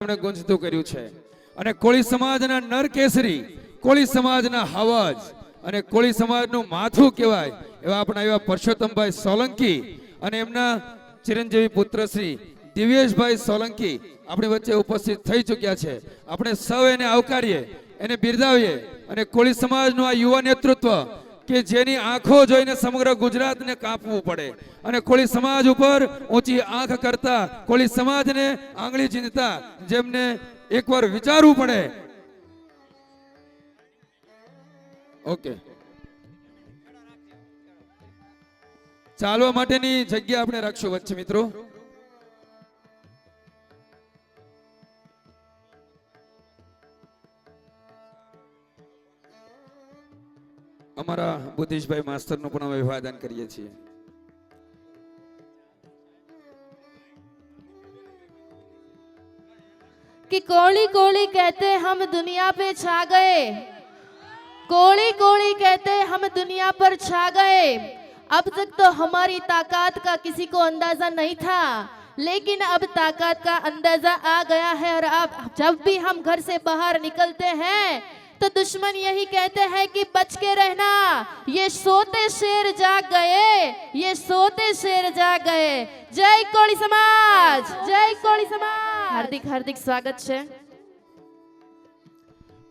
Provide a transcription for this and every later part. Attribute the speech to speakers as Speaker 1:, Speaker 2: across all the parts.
Speaker 1: એમણે ગુંજતું કર્યું છે. અને કોળી સમાજના નરકેસરી, કોળી સમાજના હવજ અને કોળી સમાજનું માથું કહેવાય એવા આપણા એવા પરસોત્તમભાઈ સોલંકી અને એમના ચિરંજીવી પુત્ર શ્રી દિવ્યેશભાઈ સોલંકી આપણી વચ્ચે ઉપસ્થિત થઈ ચૂક્યા છે. આપણે સૌ એને આવકારીએ, એને બિરદાવીએ અને કોળી સમાજનું આ યુવા નેતૃત્વ કે જેની આંખો જોઈને સમગ્ર ગુજરાતને કાપવું પડે. અને કોળી સમાજ ઉપર ઊંચી આંખ કરતા, કોળી સમાજને આંગળી ચીંધતા, જેમને એકવાર વિચારવું પડે. ઓકે ચાલવા માટેની જગ્યા આપણે રાખશું વચ્ચે મિત્રો. અમારા બુદ્ધિશભાઈ માસ્તરનું પણ અમે અભિવાદન કરીએ છીએ
Speaker 2: कि कोली कोली कहते हम दुनिया पे छा गए कोली कोली कहते हम दुनिया पर छा गए अब तक तो हमारी ताकत का किसी को अंदाजा नहीं था लेकिन अब ताकत का अंदाजा आ गया है और अब जब भी हम घर से बाहर निकलते हैं तो दुश्मन यही कहते हैं कि बच के रहना ये सोते शेर जाग गए ये सोते शेर जाग गए जय कोली समाज जय कोली समाज हार्दिक हार्दिक स्वागत છે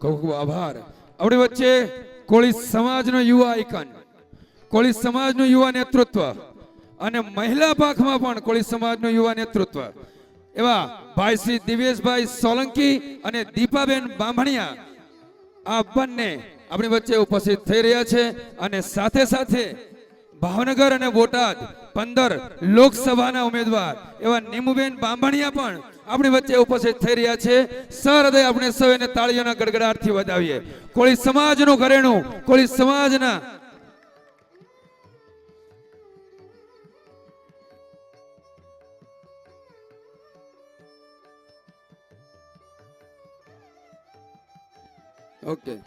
Speaker 1: ખૂબ ખૂબ આભાર આપણી વચ્ચે કોળી સમાજનો યુવા આઇકન કોળી સમાજનું યુવા નેતૃત્વ અને મહિલા પાખમાં પણ કોળી સમાજનું યુવા નેતૃત્વ એવા ભાઈ શ્રી દિવેશભાઈ સોલંકી અને દીપાબેન બામણિયા આ બંને આપણી વચ્ચે ઉપસ્થિત થઈ રહ્યા છે અને સાથે સાથે ભાવનગર અને બોટાદ પંદર લોકસભાના ઉમેદવાર એવા નીમુબેન બાંભણિયા પણ આપણી વચ્ચે ઉપસ્થિત થઈ રહ્યા છે. સહૃદય આપણે સૌ એને તાળીઓના ગડગડાટથી વધાવીએ. કોળી સમાજનું ઘરેણું, કોળી સમાજના ઓકે.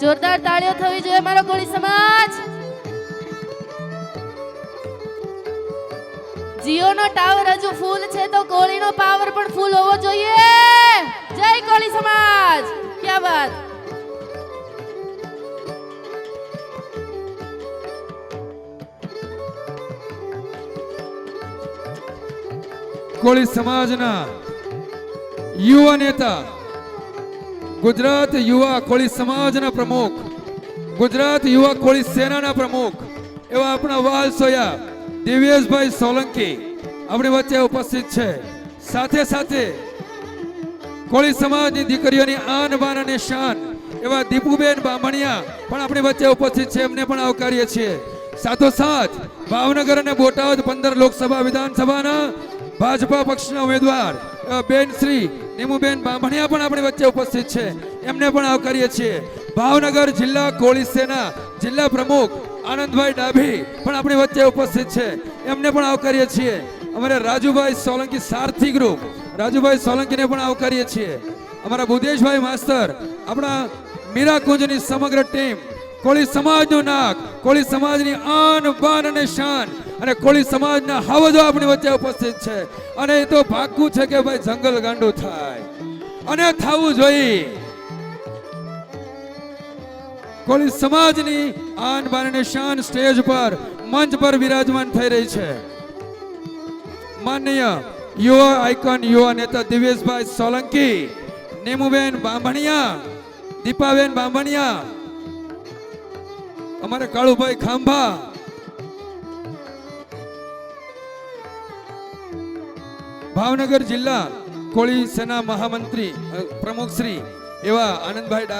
Speaker 2: જોરદાર તાળીઓ થવી જોઈએ મારો કોળી સમાજ. જીઓ નો ટાવર હજુ ફૂલ છે તો કોળી નો પાવર પણ ફૂલ હોવો જોઈએ. જય કોળી સમાજ. ક્યાં વાત?
Speaker 1: કોળી સમાજના યુવા નેતા, ગુજરાત યુવા કોળી સમાજના પ્રમુખ, ગુજરાત યુવા કોળી સેનાના પ્રમુખ એવા આપણા વાલ સોયા દિવ્યેશભાઈ સોલંકી આપણી વચ્ચે ઉપસ્થિત છે. સાથે સાથે કોળી સમાજની દીકરીઓની આન, બાન અને શાન એવા દીપુબેન બામણિયા પણ આપણી વચ્ચે ઉપસ્થિત છે. એમને પણ આવકારીએ છીએ. સાથોસાથ ભાવનગર અને બોટાદ પંદર લોકસભા વિધાનસભાના ભાજપા પક્ષના ઉમેદવાર બેન શ્રી નીમુબેન બામણિયા પણ આપણી વચ્ચે ઉપસ્થિત છે. એમને પણ આવકારીએ છીએ. ભાવનગર જિલ્લા કોળી સેના જિલ્લા પ્રમુખ આનંદભાઈ ડાભી પણ આપણી વચ્ચે ઉપસ્થિત છે. એમને પણ આવકારીએ છીએ. અમારે રાજુભાઈ સોલંકી સારથી ગ્રુપ રાજુભાઈ સોલંકીને પણ આવકારીએ છીએ. અમારા બુદેશભાઈ માસ્તર, આપણા મીરાકુંજની સમગ્ર ટીમ કોળી સમાજનું નાક, કોળી સમાજની આન, બાન અને શાન અને કોળી સમાજના હાવજો આપણી વચ્ચે ઉપસ્થિત છે. અને એ તો ભાગવું છે કે ભાઈ જંગલ ગાંડું થાય. અને થવું જોઈએ. કોળી સમાજની આન બાન શાન સ્ટેજ પર, મંચ પર વિરાજમાન થઈ રહી છે. માનનીય યુવા આઇકન યુવા નેતા દિવેશભાઈ સોલંકી, નેમુબેન બાંભણિયા, દીપાબેન બાંભણિયા, અમારે કાળુભાઈ ખાંભા. ભાવનગર જિલ્લા કોળી સેના મહામંત્રી પ્રમુખ શ્રી એવા આનંદભાઈ ડાભી